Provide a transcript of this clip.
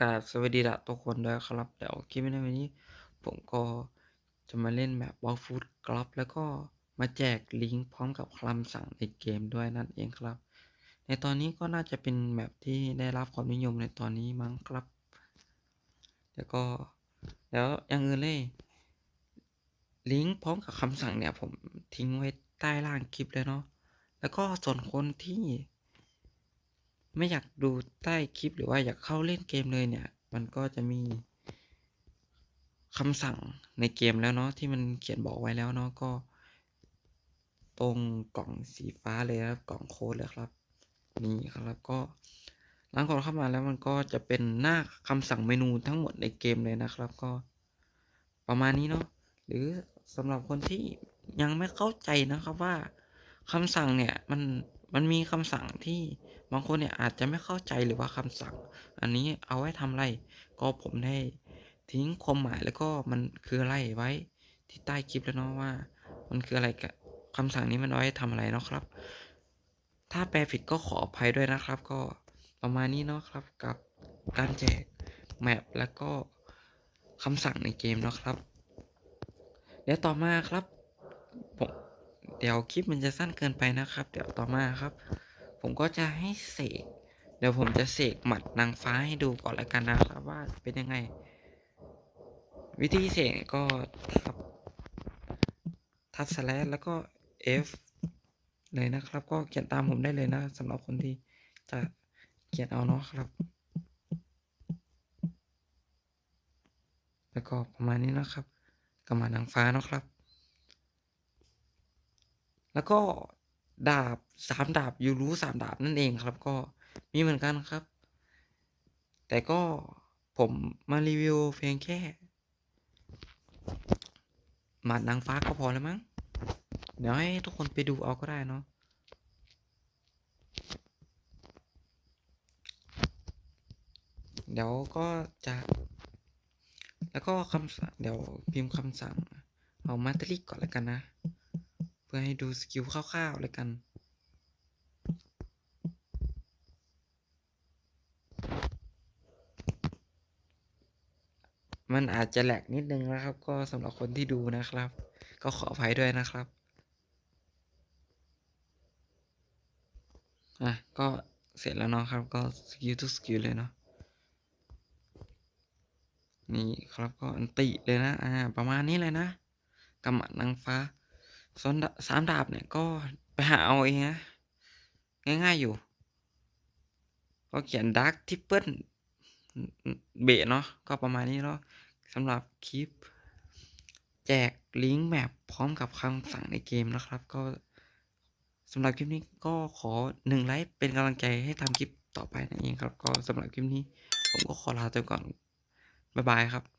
กราบสวัสดีดะทุกคนด้วยครับเดี๋ยวคลิปในวันนี้ ผมก็จะมาเล่นแบบบอลฟูดกรอบแล้วก็มาแจกลิงก์พร้อมกับคำสั่งในเกมด้วยนั่นเองครับ ในตอนนี้ก็น่าจะเป็นแบบที่ได้รับความนิยมในตอนนี้มั้งครับ แล้วก็แล้วอย่างอื่นเลย ลิงก์พร้อมกับคำสั่งเนี่ยผมทิ้งไว้ใต้ล่างคลิปเลยเนาะแล้วก็ส่วนคนที่ ไม่อยากดูใต้คลิปหรือว่าอยากเข้าเล่นเกมเลยเนี่ย มันก็จะมีคำสั่งในเกมแล้วเนาะที่มันเขียนบอกไว้แล้วเนาะก็ ตรงกล่องสีฟ้าเลยครับกล่องโค้ดเลยครับ นี่ครับก็หลังกดเข้ามาแล้วมันก็จะเป็นหน้าคำสั่งเมนูทั้งหมดในเกมเลยนะครับ ก็ประมาณนี้เนาะหรือสำหรับคนที่ยังไม่เข้าใจนะครับว่าคำสั่งเนี่ยมัน มันมีคำสั่งที่บางคนเนี่ยอาจจะไม่เข้าใจหรือว่าคำสั่ง อันนี้เอาไว้ทำอะไร ก็ผมได้ทิ้งความหมายแล้วก็มันคืออะไรไว้ที่ใต้คลิปแล้วเนาะว่า มันคืออะไรกับคำสั่งนี้มันเอาไว้ทำอะไรเนาะครับ ถ้าแปลผิดก็ขออภัยด้วยนะครับ ก็ประมาณนี้เนาะครับกับการแจกแมปแล้วก็คำสั่งในเกมเนาะครับ เดี๋ยวต่อมาครับ เดี๋ยวคลิปมันจะสั้นเกินไปนะครับ เดี๋ยวต่อมาครับ ผมก็จะให้เสก เดี๋ยวผมจะเสกหมัดนางฟ้าให้ดูก่อนล้วกันนะครับ ว่าเป็นยังไง วิธีเสกก็ทับทับสแลชแล้วก็ F เลยนะครับ ก็เขียนตามผมได้เลยนะสำหรับคนที่จะเขียนเอาเนาะครับ แล้วก็ประมาณนี้นะครับกำมานางฟ้าเนาะครับ แล้วก็ดาบสามดาบยูรู้สามดาบนั่นเองครับ ก็มีเหมือนกันครับ แต่ก็ผมมารีวิวเพียงแค่หมัดนางฟ้าก็พอแล้วมั้ง เดี๋ยวให้ทุกคนไปดูเอาก็ได้เนาะเดี๋ยวก็จะ แล้วก็คำสั่งเดี๋ยวพิมพ์คำสั่ง เอามาตริกก่อนแล้วกันนะ พื่อให้ดูสกิลคร่าวๆเลยกันมันอาจจะแหลกนิดนึงนะครับ ก็สำหรับคนที่ดูนะครับ ก็ขออภัยด้วยนะครับอะก็เสร็จแล้วเนาะครับ ก็สกิลทุกสกิลเลยเนาะนี่ครับก็อันติเลยนะอ่าประมาณนี้เลยนะกำมัดนางฟ้า ส่วนสามดาบเนี่ยก็ไปหาเอาเองนะง่ายๆอยู่ก็เขียนดาร์กทิปเปิลเบะเนาะก็ประมาณนี้เนาะสำหรับคลิป แจกลิงก์แมปพร้อมกับคำสั่งในเกมนะครับ ก็สำหรับคลิปนี้ก็ขอหนึ่งไลค์เป็นกำลังใจให้ทำคลิปต่อไปนั่นเองครับ ก็สำหรับคลิปนี้ ผมก็ขอลาไปก่อน บ๊ายบายครับ